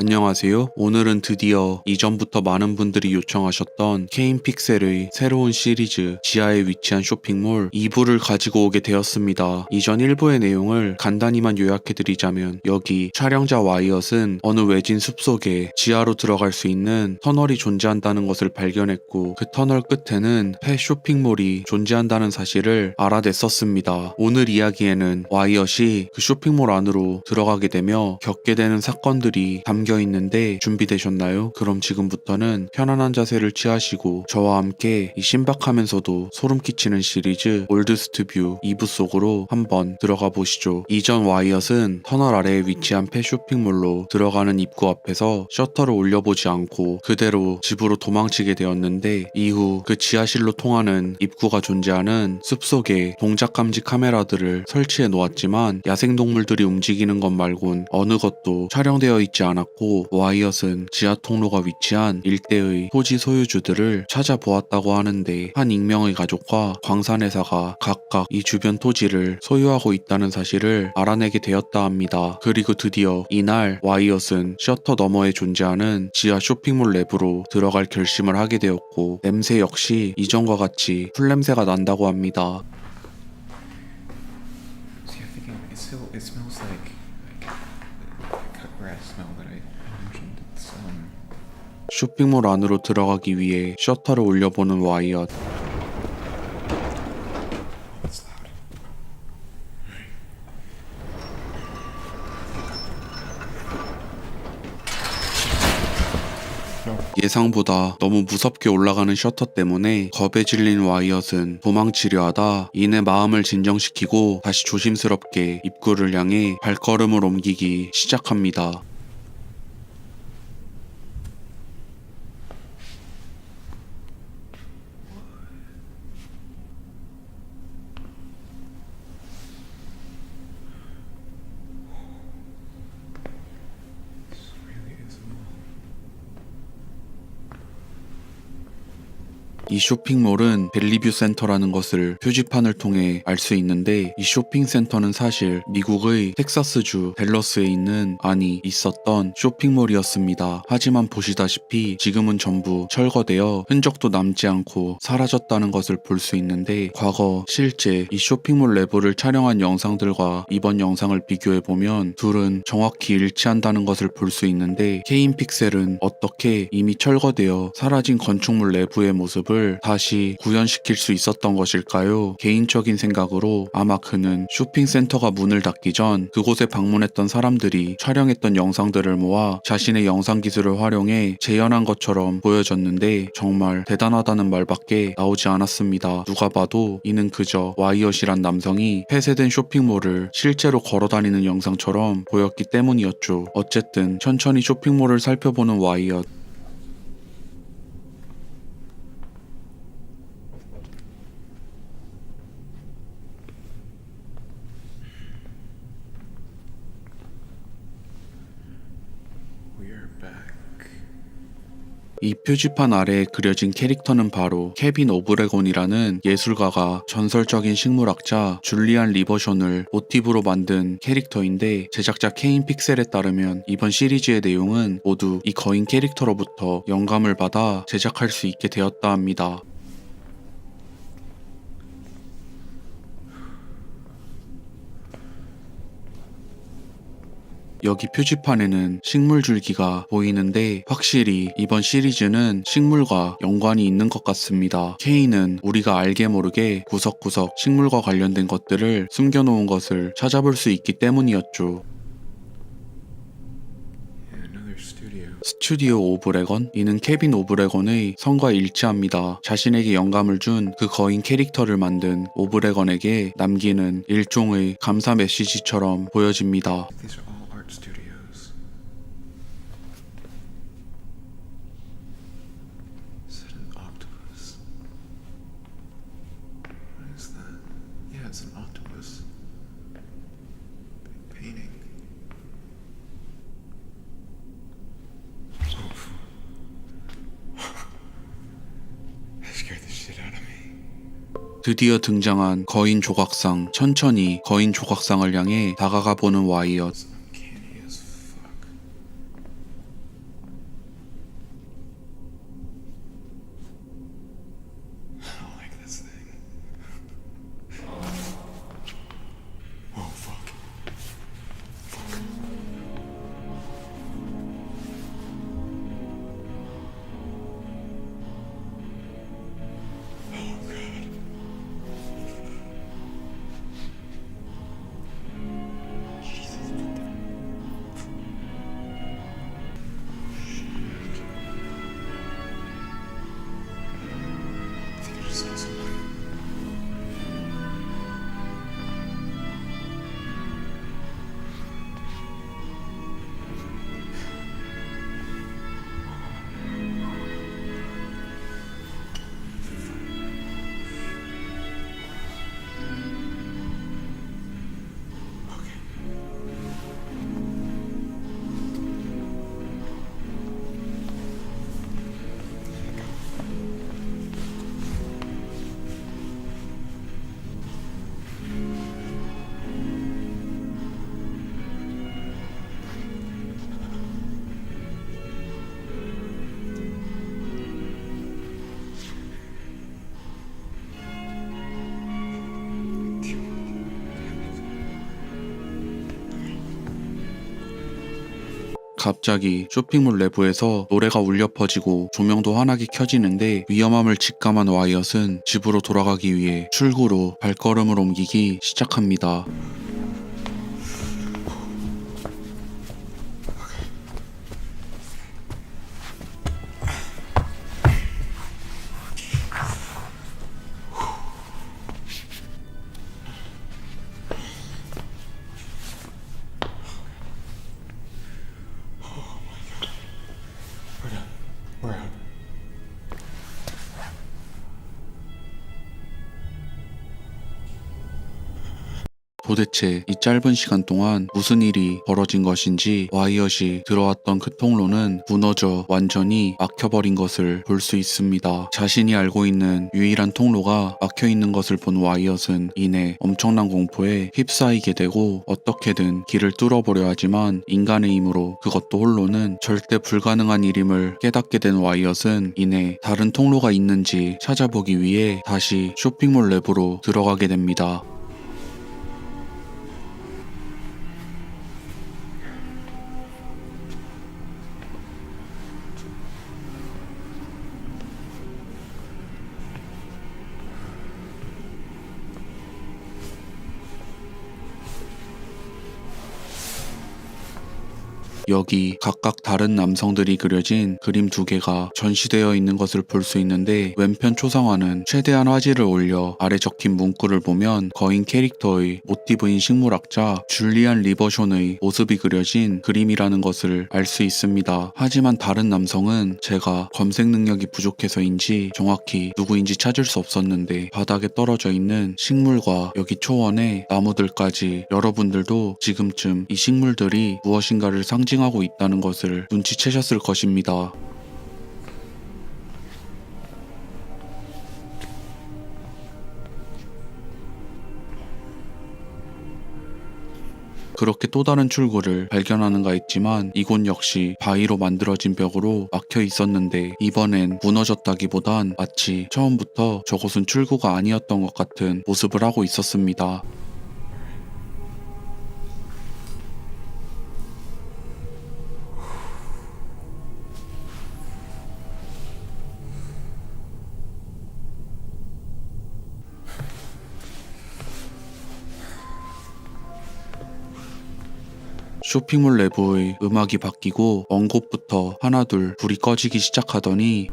안녕하세요. 오늘은 드디어 이전부터 많은 분들이 요청하셨던 케인 픽셀의 새로운 시리즈 지하에 위치한 쇼핑몰 2부를 가지고 오게 되었습니다. 이전 1부의 내용을 간단히만 요약해드리자면 여기 촬영자 와이엇은 어느 외진 숲속에 지하로 들어갈 수 있는 터널이 존재한다는 것을 발견했고 그 터널 끝에는 펫 쇼핑몰이 존재한다는 사실을 알아냈었습니다. 오늘 이야기에는 와이엇이 그 쇼핑몰 안으로 들어가게 되며 겪게 되는 사건들이 담겨 있는데 준비되셨나요? 그럼 지금부터는 편안한 자세를 취하시고 저와 함께 이 신박하면서도 소름 끼치는 시리즈 올드스트 뷰 2부 속으로 한번 들어가 보시죠. 이전 와이엇은 터널 아래에 위치한 펫 쇼핑몰로 들어가는 입구 앞에서 셔터를 올려보지 않고 그대로 집으로 도망치게 되었는데 이후 그 지하실로 통하는 입구가 존재하는 숲속에 동작 감지 카메라들을 설치해 놓았지만 야생동물들이 움직이는 것 말곤 어느 것도 촬영되어 있지 않았고 와이엇은 지하 통로가 위치한 일대의 토지 소유주들을 찾아보았다고 하는데 한 익명의 가족과 광산회사가 각각 이 주변 토지를 소유하고 있다는 사실을 알아내게 되었다 합니다. 그리고 드디어 이날 와이엇은 셔터 너머에 존재하는 지하 쇼핑몰 내부로 들어갈 결심을 하게 되었고 냄새 역시 이전과 같이 풀냄새가 난다고 합니다. 쇼핑몰 안으로 들어가기 위해 셔터를 올려보는 와이엇. 예상보다 너무 무섭게 올라가는 셔터 때문에 겁에 질린 와이엇은 도망치려 하다 이내 마음을 진정시키고 다시 조심스럽게 입구를 향해 발걸음을 옮기기 시작합니다. 이 쇼핑몰은 벨리뷰 센터라는 것을 표지판을 통해 알 수 있는데 이 쇼핑센터는 사실 미국의 텍사스주 댈러스에 있는 아니 있었던 쇼핑몰이었습니다. 하지만 보시다시피 지금은 전부 철거되어 흔적도 남지 않고 사라졌다는 것을 볼 수 있는데 과거 실제 이 쇼핑몰 내부를 촬영한 영상들과 이번 영상을 비교해 보면 둘은 정확히 일치한다는 것을 볼 수 있는데 케인 픽셀은 어떻게 이미 철거되어 사라진 건축물 내부의 모습을 다시 구현시킬 수 있었던 것일까요? 개인적인 생각으로 아마 그는 쇼핑센터가 문을 닫기 전 그곳에 방문했던 사람들이 촬영했던 영상들을 모아 자신의 영상 기술을 활용해 재현한 것처럼 보여졌는데 정말 대단하다는 말밖에 나오지 않았습니다. 누가 봐도 이는 그저 와이엇이란 남성이 폐쇄된 쇼핑몰을 실제로 걸어 다니는 영상처럼 보였기 때문이었죠. 어쨌든 천천히 쇼핑몰을 살펴보는 와이엇. 이 표지판 아래에 그려진 캐릭터는 바로 케빈 오브레곤이라는 예술가가 전설적인 식물학자 줄리안 리버션을 모티브로 만든 캐릭터인데 제작자 케인 픽셀에 따르면 이번 시리즈의 내용은 모두 이 거인 캐릭터로부터 영감을 받아 제작할 수 있게 되었다 합니다. 여기 표지판에는 식물 줄기가 보이는데 확실히 이번 시리즈는 식물과 연관이 있는 것 같습니다. 케이는 우리가 알게 모르게 구석구석 식물과 관련된 것들을 숨겨놓은 것을 찾아볼 수 있기 때문이었죠. 스튜디오 오브레건? 이는 케빈 오브레건의 성과 일치합니다. 자신에게 영감을 준 그 거인 캐릭터를 만든 오브레건에게 남기는 일종의 감사 메시지처럼 보여집니다. 드디어 등장한 거인 조각상 천천히 거인 조각상을 향해 다가가 보는 와이엇 갑자기 쇼핑몰 내부에서 노래가 울려 퍼지고 조명도 환하게 켜지는데 위험함을 직감한 와이엇은 집으로 돌아가기 위해 출구로 발걸음을 옮기기 시작합니다. 도대체 이 짧은 시간 동안 무슨 일이 벌어진 것인지 와이엇이 들어왔던 그 통로는 무너져 완전히 막혀버린 것을 볼 수 있습니다. 자신이 알고 있는 유일한 통로가 막혀 있는 것을 본 와이엇은 이내 엄청난 공포에 휩싸이게 되고 어떻게든 길을 뚫어보려 하지만 인간의 힘으로 그것도 홀로는 절대 불가능한 일임을 깨닫게 된 와이엇은 이내 다른 통로가 있는지 찾아보기 위해 다시 쇼핑몰 내부로 들어가게 됩니다. 여기 각각 다른 남성들이 그려진 그림 두 개가 전시되어 있는 것을 볼 수 있는데 왼편 초상화는 최대한 화질을 올려 아래 적힌 문구를 보면 거인 캐릭터의 모티브인 식물학자 줄리안 리버션의 모습이 그려진 그림이라는 것을 알 수 있습니다. 하지만 다른 남성은 제가 검색 능력이 부족해서인지 정확히 누구인지 찾을 수 없었는데 바닥에 떨어져 있는 식물과 여기 초원의 나무들까지 여러분들도 지금쯤 이 식물들이 무엇인가를 상징 하고 있다는 것을 눈치채셨을 것입니다. 그렇게 또 다른 출구를 발견하는가 했지만 이곳 역시 바위로 만들어진 벽으로 막혀 있었는데 이번엔 무너졌다기보단 마치 처음부터 저곳은 출구가 아니었던 것 같은 모습을 하고 있었습니다. 쇼핑몰 내부의 음악이 바뀌고 먼 곳부터 하나둘 불이 꺼지기 시작하더니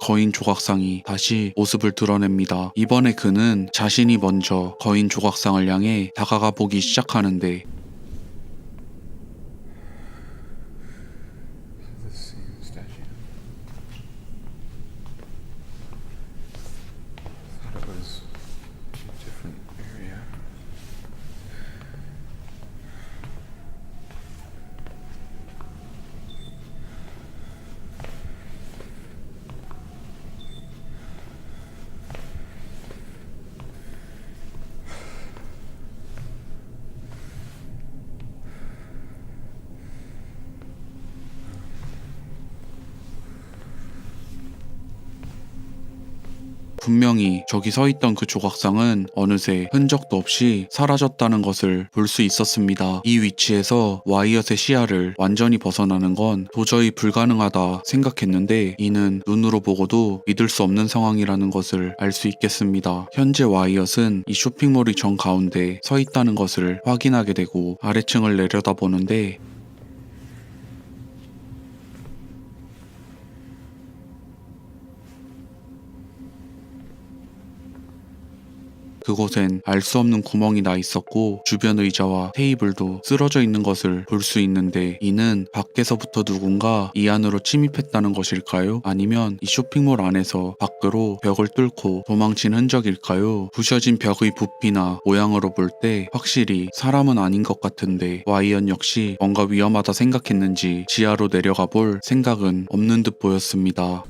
거인 조각상이 다시 모습을 드러냅니다. 이번에 그는 자신이 먼저 거인 조각상을 향해 다가가 보기 시작하는데 저기 서 있던 그 조각상은 어느새 흔적도 없이 사라졌다는 것을 볼 수 있었습니다. 이 위치에서 와이엇의 시야를 완전히 벗어나는 건 도저히 불가능하다 생각했는데 이는 눈으로 보고도 믿을 수 없는 상황이라는 것을 알 수 있겠습니다. 현재 와이엇은 이 쇼핑몰의 정 가운데 서 있다는 것을 확인하게 되고 아래층을 내려다보는데 그곳엔 알 수 없는 구멍이 나 있었고 주변 의자와 테이블도 쓰러져 있는 것을 볼 수 있는데 이는 밖에서부터 누군가 이 안으로 침입했다는 것일까요? 아니면 이 쇼핑몰 안에서 밖으로 벽을 뚫고 도망친 흔적일까요? 부셔진 벽의 부피나 모양으로 볼 때 확실히 사람은 아닌 것 같은데 와이언 역시 뭔가 위험하다 생각했는지 지하로 내려가 볼 생각은 없는 듯 보였습니다.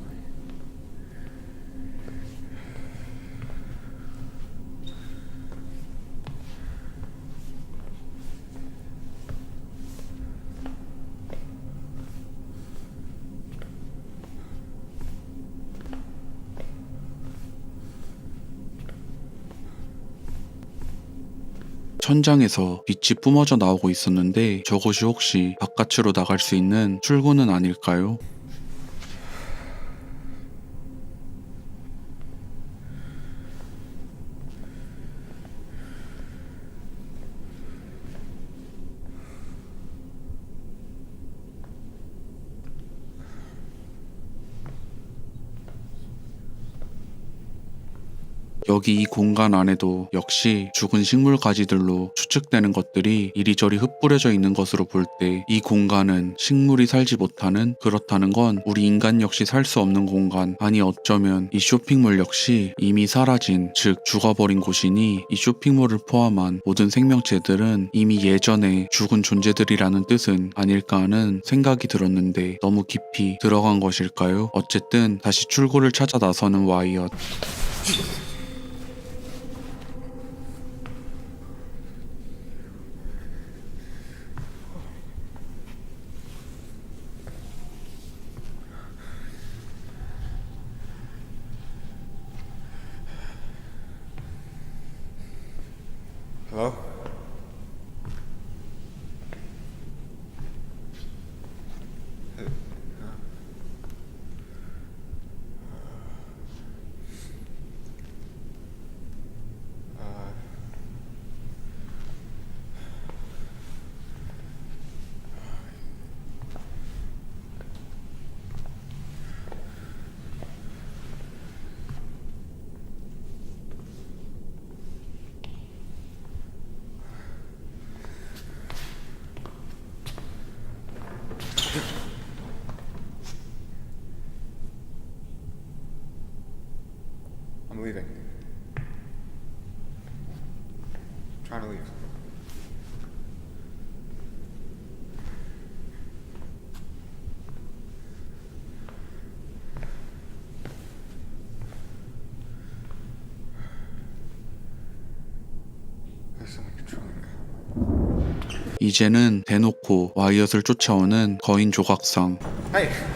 천장에서 빛이 뿜어져 나오고 있었는데 저것이 혹시 바깥으로 나갈 수 있는 출구는 아닐까요? 여기 이 공간 안에도 역시 죽은 식물 가지들로 추측되는 것들이 이리저리 흩뿌려져 있는 것으로 볼 때 이 공간은 식물이 살지 못하는 그렇다는 건 우리 인간 역시 살 수 없는 공간 아니 어쩌면 이 쇼핑몰 역시 이미 사라진 즉 죽어버린 곳이니 이 쇼핑몰을 포함한 모든 생명체들은 이미 예전에 죽은 존재들이라는 뜻은 아닐까 하는 생각이 들었는데 너무 깊이 들어간 것일까요? 어쨌든 다시 출구를 찾아 나서는 와이엇 Hello? I'm leaving. trying to leave. 이제는 대놓고 와이엇을 쫓아오는 거인 조각상 Hey!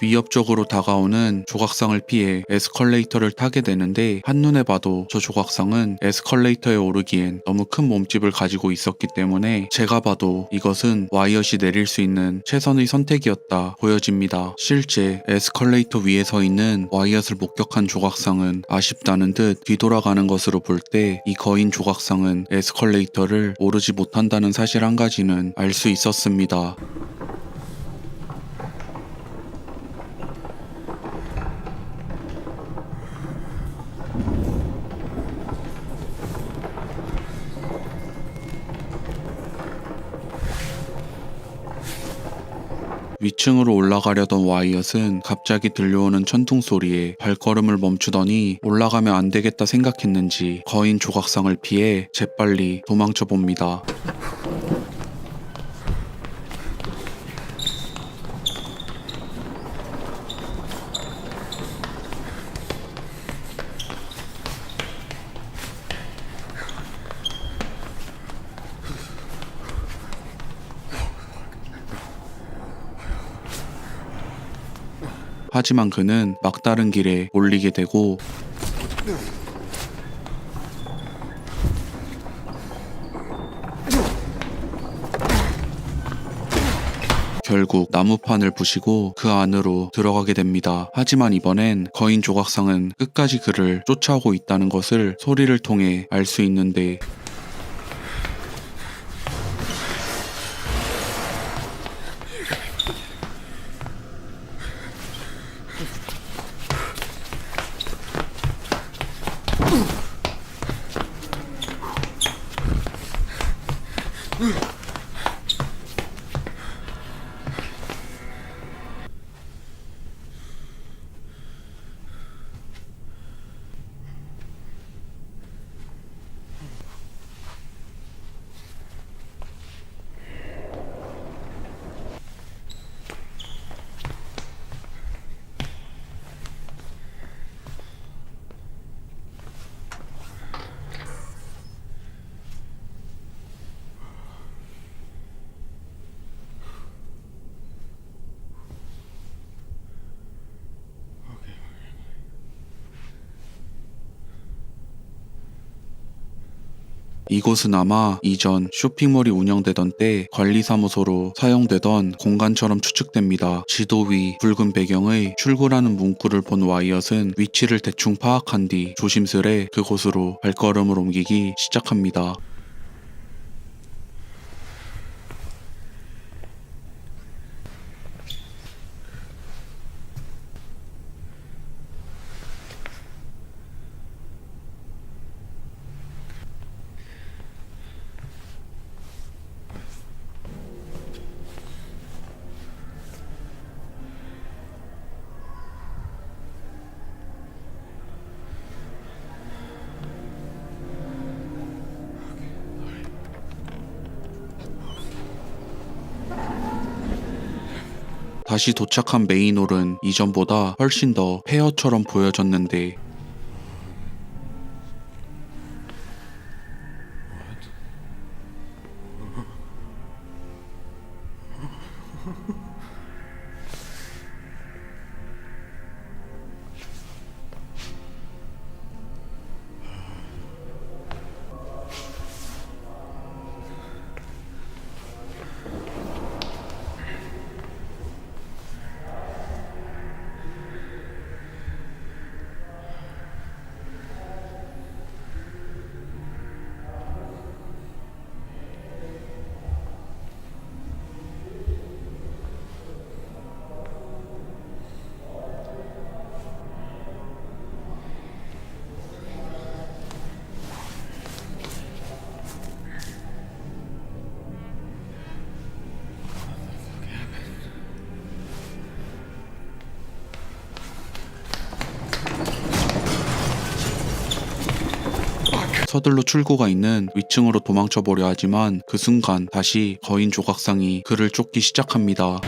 위협적으로 다가오는 조각상을 피해 에스컬레이터를 타게 되는데 한눈에 봐도 저 조각상은 에스컬레이터에 오르기엔 너무 큰 몸집을 가지고 있었기 때문에 제가 봐도 이것은 와이엇이 내릴 수 있는 최선의 선택이었다 보여집니다. 실제 에스컬레이터 위에 서 있는 와이엇을 목격한 조각상은 아쉽다는 듯 뒤돌아가는 것으로 볼 때 이 거인 조각상은 에스컬레이터를 오르지 못한다는 사실 한 가지는 알 수 있었습니다. 위층으로 올라가려던 와이엇은 갑자기 들려오는 천둥 소리에 발걸음을 멈추더니 올라가면 안 되겠다 생각했는지 거인 조각상을 피해 재빨리 도망쳐 봅니다. 하지만 그는 막다른 길에 몰리게 되고 결국 나무판을 부시고 그 안으로 들어가게 됩니다. 하지만 이번엔 거인 조각상은 끝까지 그를 쫓아오고 있다는 것을 소리를 통해 알 수 있는데 이곳은 아마 이전 쇼핑몰이 운영되던 때 관리사무소로 사용되던 공간처럼 추측됩니다. 지도 위 붉은 배경의 출구라는 문구를 본 와이엇은 위치를 대충 파악한 뒤 조심스레 그곳으로 발걸음을 옮기기 시작합니다. 다시 도착한 메인홀은 이전보다 훨씬 더 폐허처럼 보여졌는데 서둘러 출구가 있는 위층으로 도망쳐 보려 하지만 그 순간 다시 거인 조각상이 그를 쫓기 시작합니다.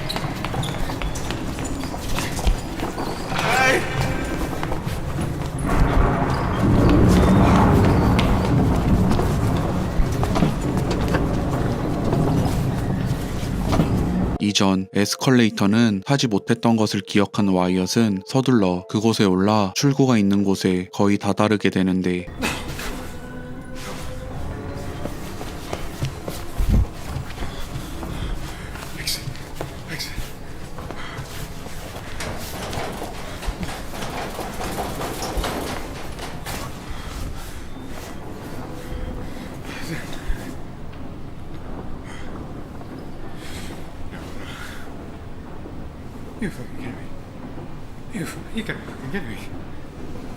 이전 에스컬레이터는 하지 못했던 것을 기억한 와이엇은 서둘러 그곳에 올라 출구가 있는 곳에 거의 다다르게 되는데 You fucking kidding me? You, you gotta fucking kidding me.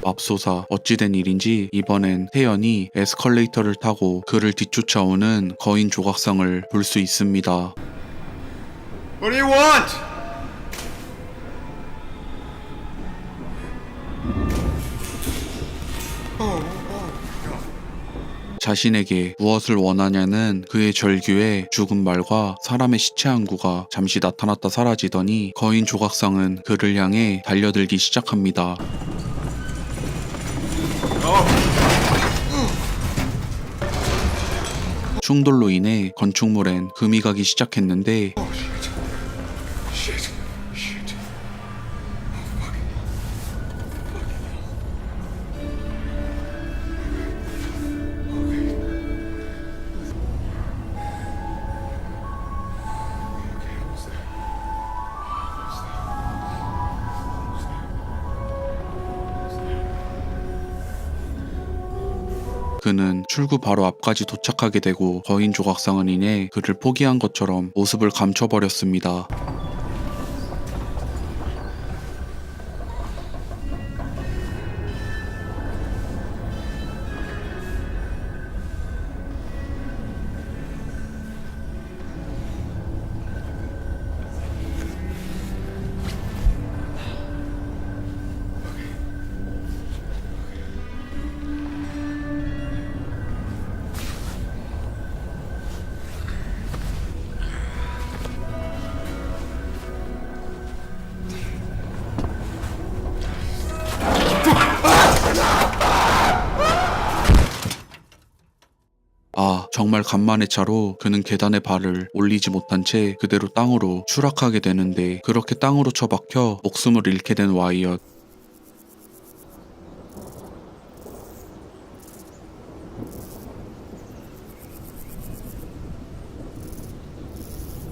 맙소사 어찌된 일인지 이번엔 태연이 에스컬레이터를 타고 그를 뒤쫓아오는 거인 조각상을 볼 수 있습니다. What do you want? 자신에게 무엇을 원하냐는 그의 절규에 죽은 말과 사람의 시체 한 구가 잠시 나타났다 사라지더니 거인 조각상은 그를 향해 달려들기 시작합니다. 충돌로 인해 건축물엔 금이 가기 시작했는데 그는 출구 바로 앞까지 도착하게 되고 거인 조각상은 인해 그를 포기한 것처럼 모습을 감춰버렸습니다. 정말 간만의 차로 그는 계단에 발을 올리지 못한 채 그대로 땅으로 추락하게 되는데 그렇게 땅으로 처박혀 목숨을 잃게 된 와이엇.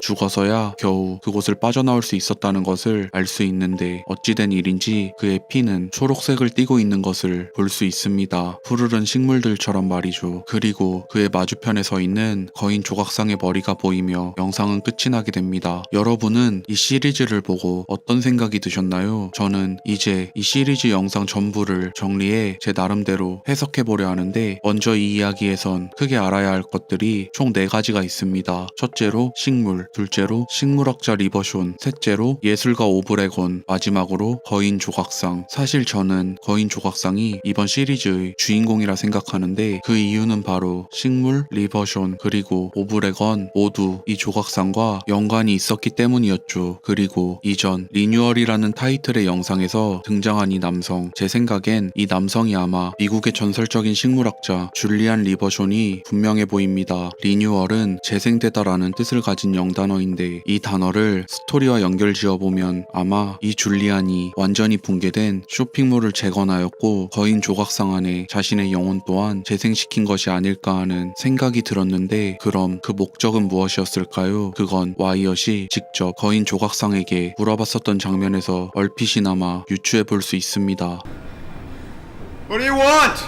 죽어서야 겨우 그곳을 빠져나올 수 있었다는 것을 알 수 있는데 어찌된 일인지 그의 피는 초록색을 띠고 있는 것을 볼 수 있습니다. 푸르른 식물들처럼 말이죠. 그리고 그의 맞우편에 서 있는 거인 조각상의 머리가 보이며 영상은 끝이 나게 됩니다. 여러분은 이 시리즈를 보고 어떤 생각이 드셨나요? 저는 이제 이 시리즈 영상 전부를 정리해 제 나름대로 해석해 보려 하는데 먼저 이 이야기에선 크게 알아야 할 것들이 총 4가지가 있습니다. 첫째로 식물, 둘째로 식물학자 리버숀, 셋째로 예술가 오브레곤, 마지막으로 거인 조각상. 사실 저는 거인 조각상이 이번 시리즈의 주인공이라 생각하는데 그 이유는 바로 식물, 리버숀, 그리고 오브레건 모두 이 조각상과 연관이 있었기 때문이었죠. 그리고 이전 리뉴얼이라는 타이틀의 영상에서 등장한 이 남성, 제 생각엔 이 남성이 아마 미국의 전설적인 식물학자 줄리안 리버숀이 분명해 보입니다. 리뉴얼은 재생되다라는 뜻을 가진 영단 어인데 이 단어를 스토리와 연결 지어보면 아마 이 줄리안이 완전히 붕괴된 쇼핑몰을 재건하였고 거인 조각상 안에 자신의 영혼 또한 재생시킨 것이 아닐까 하는 생각이 들었는데 그럼 그 목적은 무엇이었을까요? 그건 와이엇이 직접 거인 조각상에게 물어봤었던 장면에서 얼핏이나마 유추해 볼 수 있습니다. What do you want?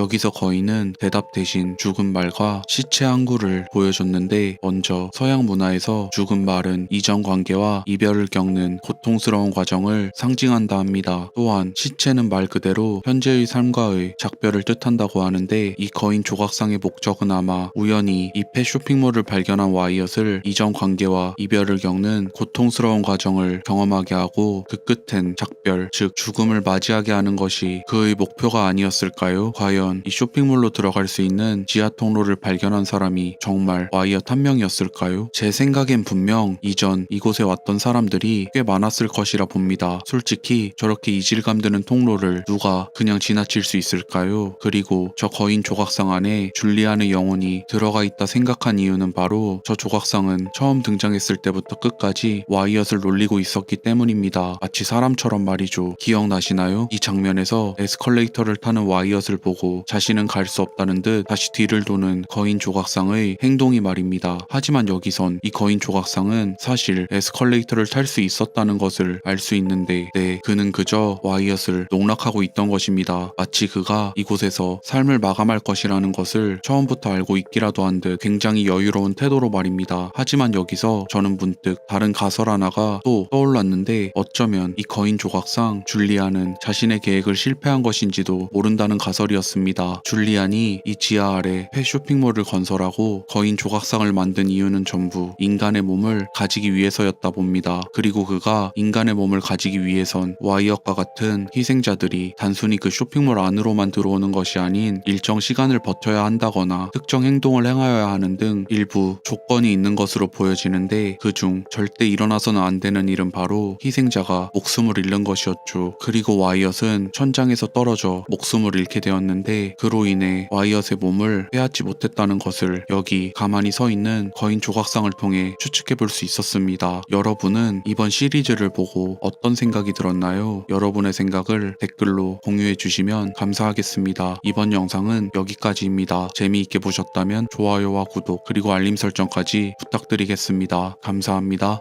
여기서 거인은 대답 대신 죽은 말과 시체 한 구를 보여줬는데 먼저 서양 문화에서 죽은 말은 이전 관계와 이별을 겪는 고통스러운 과정을 상징한다 합니다. 또한 시체는 말 그대로 현재의 삶과의 작별을 뜻한다고 하는데 이 거인 조각상의 목적은 아마 우연히 이펫 쇼핑몰을 발견한 와이엇을 이전 관계와 이별을 겪는 고통스러운 과정을 경험하게 하고 그 끝엔 작별, 즉 죽음을 맞이하게 하는 것이 그의 목표가 아니었을까요? 과연 이 쇼핑몰로 들어갈 수 있는 지하 통로를 발견한 사람이 정말 와이엇 한 명이었을까요? 제 생각엔 분명 이전 이곳에 왔던 사람들이 꽤 많았을 것이라 봅니다. 솔직히 저렇게 이질감 드는 통로를 누가 그냥 지나칠 수 있을까요? 그리고 저 거인 조각상 안에 줄리안의 영혼이 들어가 있다 생각한 이유는 바로 저 조각상은 처음 등장했을 때부터 끝까지 와이엇을 놀리고 있었기 때문입니다. 마치 사람처럼 말이죠. 기억나시나요? 이 장면에서 에스컬레이터를 타는 와이엇을 보고 자신은 갈 수 없다는 듯 다시 뒤를 도는 거인 조각상의 행동이 말입니다. 하지만 여기선 이 거인 조각상은 사실 에스컬레이터를 탈 수 있었다는 것을 알 수 있는데 네, 그는 그저 와이엇을 농락하고 있던 것입니다. 마치 그가 이곳에서 삶을 마감할 것이라는 것을 처음부터 알고 있기라도 한 듯 굉장히 여유로운 태도로 말입니다. 하지만 여기서 저는 문득 다른 가설 하나가 또 떠올랐는데 어쩌면 이 거인 조각상 줄리안은 자신의 계획을 실패한 것인지도 모른다는 가설이었습니다. 줄리안이 이 지하 아래 폐 쇼핑몰을 건설하고 거인 조각상을 만든 이유는 전부 인간의 몸을 가지기 위해서였다 봅니다. 그리고 그가 인간의 몸을 가지기 위해선 와이엇과 같은 희생자들이 단순히 그 쇼핑몰 안으로만 들어오는 것이 아닌 일정 시간을 버텨야 한다거나 특정 행동을 행하여야 하는 등 일부 조건이 있는 것으로 보여지는데 그중 절대 일어나서는 안 되는 일은 바로 희생자가 목숨을 잃는 것이었죠. 그리고 와이엇은 천장에서 떨어져 목숨을 잃게 되었 는데 그로 인해 와이엇의 몸을 빼앗지 못했다는 것을 여기 가만히 서 있는 거인 조각상을 통해 추측해 볼 수 있었습니다. 여러분은 이번 시리즈를 보고 어떤 생각이 들었나요? 여러분의 생각을 댓글로 공유해 주시면 감사하겠습니다. 이번 영상은 여기까지입니다. 재미있게 보셨다면 좋아요와 구독 그리고 알림 설정까지 부탁드리겠습니다. 감사합니다.